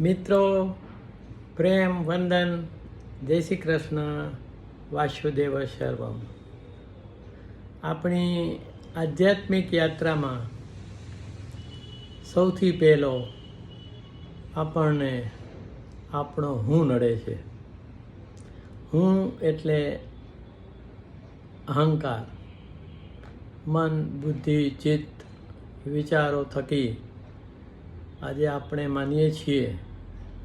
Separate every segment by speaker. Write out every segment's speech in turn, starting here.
Speaker 1: મિત્રો, પ્રેમ, વંદન, જય શ્રી કૃષ્ણ, વાસુદેવ સર્વમ. આપણી આધ્યાત્મિક યાત્રામાં સૌથી પહેલો આપણને આપણો હું નડે છે. હું એટલે અહંકાર. મન, બુદ્ધિ, ચિત્ત, વિચારો થકી આજે આપણે માનીએ છીએ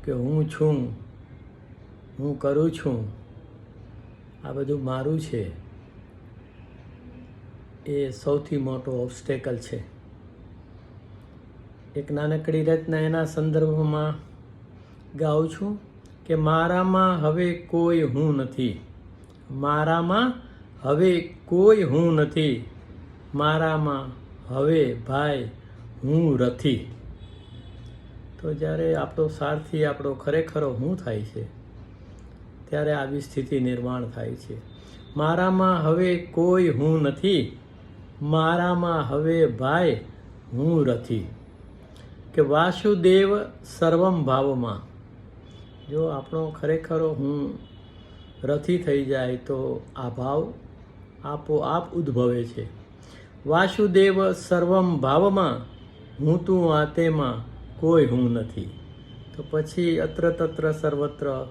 Speaker 1: કે હું છું, હું કરું છું, આ બધું મારું છે, એ સૌથી મોટો ઓબ્સ્ટેકલ છે. એક નાનકડી રચના એના સંદર્ભમાં ગાઉં છું કે મારામાં હવે કોઈ હું નથી. મારામાં હવે કોઈ હું નથી. મારામાં હવે ભાઈ હું રથી તો જ્યારે આપણો સારથી આપણો ખરેખરો હું થાય છે, ત્યારે આવી સ્થિતિ નિર્માણ થાય છે. મારામાં હવે કોઈ હું નથી, મારામાં હવે ભાઈ હું રથી. કે વાસુદેવ સર્વમ ભાવમાં. જો આપણો ખરેખરો હું રથી થઈ જાય તો આ ભાવ આપોઆપ ઉદ્ભવે છે. વાસુદેવ સર્વમ ભાવમાં, હું તું આ તેમાં કોઈ હું નથી. તો પછી અત્ર તત્ર સર્વત્ર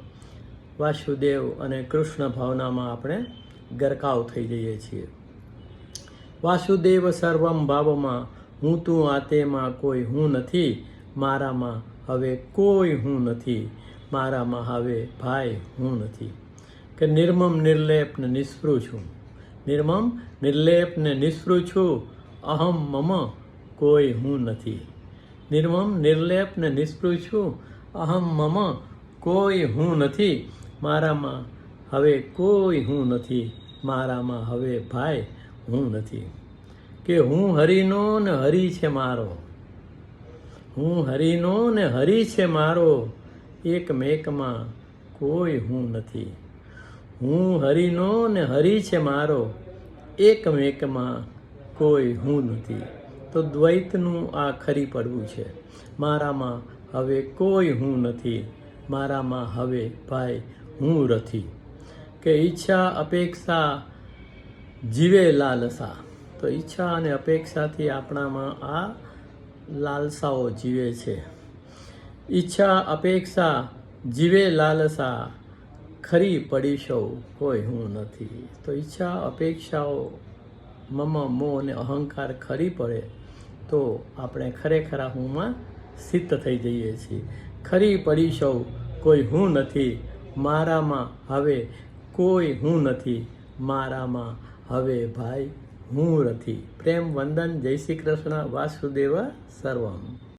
Speaker 1: વાસુદેવ અને કૃષ્ણ ભાવનામાં આપણે ગરકાવ થઈ જઈએ છીએ. વાસુદેવ સર્વમ ભાવમાં હું તું આતેમાં કોઈ હું નથી, મારામાં હવે કોઈ હું નથી, મારામાં હવે ભાઈ હું નથી. કે નિર્મમ, નિર્લેપ ને નિસ્પૃહ છું. નિર્મમ, નિર્લેપ ને નિસ્પૃહ છું, અહમ મમ કોઈ હું નથી. નિર્મમ નિર્લેપ ને નિસ્પૃહ છું. અહમ મમ, કોઈ હું નથી. મારામાં હવે કોઈ હું નથી. મારામાં હવે ભાઈ હું નથી. કે હું હરિનો ને હરિ છે મારો. હું હરિનો ને હરિ છે મારો. એકમેકમાં કોઈ હું નથી. હું હરિનો ને હરિ છે મારો. એકમેકમાં કોઈ હું નથી. તો દ્વૈતનું આ ખરી પડવું છે. મારામાં હવે કોઈ હું નથી. મારામાં હવે ભાઈ હું રથી. કે ઈચ્છા અપેક્ષા જીવે લાલસા. તો ઈચ્છા અને અપેક્ષાથી આપણામાં આ લાલસાઓ જીવે છે. ઈચ્છા અપેક્ષા જીવે લાલસા. ખરી પડી સૌ કોઈ હું નથી. તો ઈચ્છા અપેક્ષાઓ મમ મો અને અહંકાર ખરી પડે, તો આપણે ખરેખર હુંમાં સિદ્ધ થઈ જઈએ છીએ. ખરી પડી સૌ, કોઈ હું નથી, મારામાં હવે કોઈ હું નથી, મારામાં હવે ભાઈ હું નથી. પ્રેમ, વંદન, જય શ્રી કૃષ્ણ, વાસુદેવ, સર્વમ.